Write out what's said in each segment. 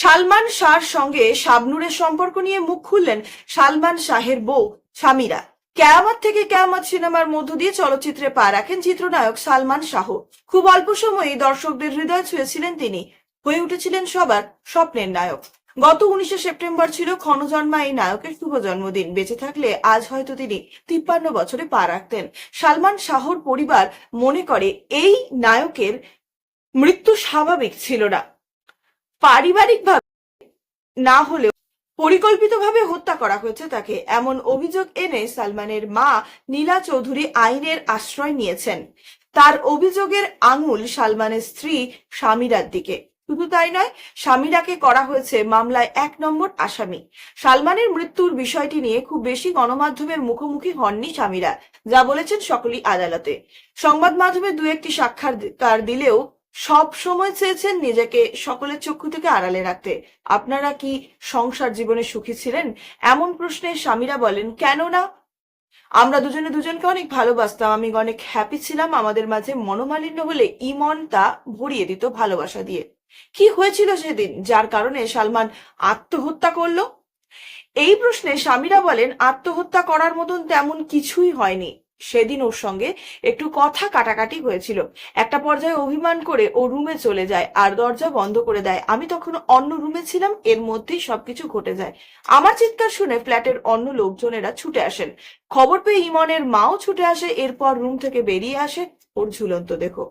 সালমান শাহর সঙ্গে শাবনুরের সম্পর্ক নিয়ে মুখ খুললেন সালমান শাহের বউ স্বামীরা কেয়ামত থেকে কেয়ামত সিনেমার মধ্য দিয়ে চলচ্চিত্রে পা রাখেন চিত্রনায়ক সালমান শাহ। খুব অল্প সময়েই দর্শকদের হৃদয় ছুঁয়েছিলেন তিনি। হয়ে উঠেছিলেন সবার স্বপ্নের নায়ক। গত উনিশে সেপ্টেম্বর ছিল ক্ষণজন্মা এই নায়কের শুভ জন্মদিন। বেঁচে থাকলে আজ হয়তো তিনি তিপ্পান্ন বছরে পা রাখতেন। সালমান শাহর পরিবার মনে করে এই নায়কের মৃত্যু স্বাভাবিক ছিল না। পারিবারিকভাবে না হলেও পরিকল্পিতভাবে হত্যা করা হয়েছে তাকে, এমন অভিযোগ এনে সালমানের মা নীলা চৌধুরী আইনের আশ্রয় নিয়েছেন। তার অভিযোগের আঙুল সালমানের স্ত্রী স্বামীরার দিকে। শুধু তাই নয়, স্বামীরাকে করা হয়েছে মামলায় এক নম্বর আসামি। সালমানের মৃত্যুর বিষয়টি নিয়ে খুব বেশি গণমাধ্যমের মুখোমুখি হননি স্বামীরা, যা বলেছেন সকলেই আদালতে। সংবাদ মাধ্যমে দু একটি সাক্ষাৎকার দিলেও সব সময় চেয়েছেন নিজেকে সকলের চক্ষু থেকে আড়ালে রাখতে। আপনারা কি সংসার জীবনে সুখী ছিলেন? এমন প্রশ্নে স্বামীরা বলেন, কেন না? আমরা দুজনে দুজনকে অনেক ভালোবাসতাম। আমি অনেক হ্যাপি ছিলাম। আমাদের মাঝে মনোমালিন্য হলে ইমন তা ভরিয়ে দিত ভালোবাসা দিয়ে। কি হয়েছিল সেদিন? যার কারণে সালমান আত্মহত্যা করল? এই প্রশ্নে স্বামীরা বলেন, আত্মহত্যা করার মতন তেমন কিছুই হয়নি। সেদিন ওর সঙ্গে একটু কথা কাটাকাটি হয়েছিল। একটা পর্যায়ে অভিমান করে ও রুমে চলে যায় আর দরজা বন্ধ করে দেয়। আমি তখন অন্য রুমে ছিলাম, এর মধ্যেই সবকিছু ঘটে যায়। আমার চিৎকার শুনে ফ্ল্যাটের অন্য লোকজনেরা ছুটে আসেন। খবর পেয়ে ইমনের মাও ছুটে আসে, এরপর রুম থেকে বেরিয়ে আসে ওর ঝুলন্ত দেখো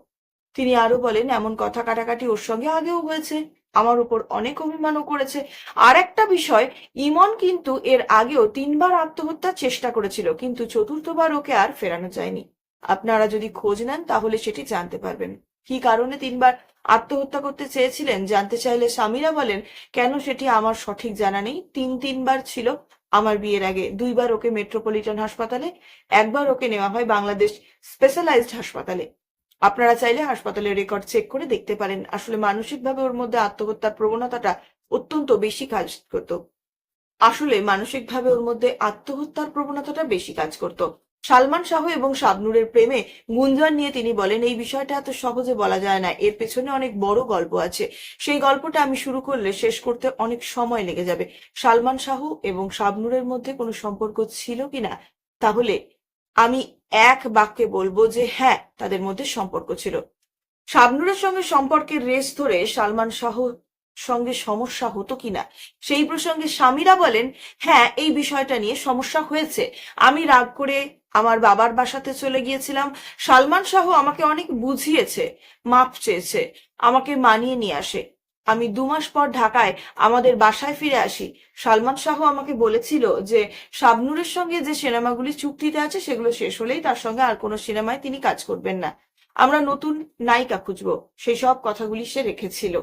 তিনি আরও বলেন, এমন কথা কাটাকাটি ওর সঙ্গে আগেও হয়েছে। আমার উপর অনেক অভিমানও করেছে। আর একটা বিষয়, ইমন কিন্তু এর আগেও তিনবার আত্মহত্যার চেষ্টা করেছিল, কিন্তু চতুর্থবার ওকে আর ফেরানো যায়নি। আপনারা যদি খোঁজ নেন, তাহলে সেটি জানতে পারবেন। কি কারণে তিনবার আত্মহত্যা করতে চেয়েছিলেন, জানতে চাইলে স্বামীরা বলেন, কেন সেটি আমার সঠিক জানা নেই। তিন তিনবার ছিল আমার বিয়ের আগে। দুইবার ওকে মেট্রোপলিটন হাসপাতালে, একবার ওকে নেওয়া হয় বাংলাদেশ স্পেশালাইজড হাসপাতালে। আপনারা চাইলে হাসপাতালের রেকর্ড চেক করে দেখতে পারেন। আসলে মানসিকভাবে ওর মধ্যে আত্মহত্যার প্রবণতাটা অত্যন্ত বেশি কাজ করত। আসলে মানসিকভাবে ওর মধ্যে আত্মহত্যার প্রবণতাটা বেশি কাজ করত। সালমান শাহ এবং শাবনুরের প্রেমে গুঞ্জন নিয়ে তিনি বলেন, এই বিষয়টা এত সহজে বলা যায় না। এর পেছনে অনেক বড় গল্প আছে। সেই গল্পটা আমি শুরু করলে শেষ করতে অনেক সময় লেগে যাবে। সালমান শাহ এবং শাবনুরের মধ্যে কোনো সম্পর্ক ছিল কিনা? তাহলে আমি এক বাক্যে বলব যে হ্যাঁ তাদের মধ্যে সম্পর্ক ছিল। শাবনুরের সঙ্গে সম্পর্কের রেস ধরে সালমান শাহ সঙ্গে সমস্যা হতো কিনা? সেই প্রসঙ্গে স্বামীরা বলেন হ্যাঁ এই বিষয়টা নিয়ে সমস্যা হয়েছে। আমি রাগ করে আমার বাবার বাসাতে চলে গিয়েছিলাম। সালমান শাহ আমাকে অনেক বুঝিয়েছে, মাপ চেয়েছে, আমাকে মানিয়ে নিয়ে আসে। আমি দু মাস পর ঢাকায় আমাদের বাসায় ফিরে আসি। সালমান শাহ আমাকে বলেছিল যে, শাবনুরের সঙ্গে যে সিনেমাগুলি চুক্তিতে আছে, সেগুলো শেষ হলেই তার সঙ্গে আর কোনো সিনেমায় তিনি কাজ করবেন না। আমরা নতুন নায়িকা খুঁজব। সেই সব কথাগুলি সে রেখেছিল।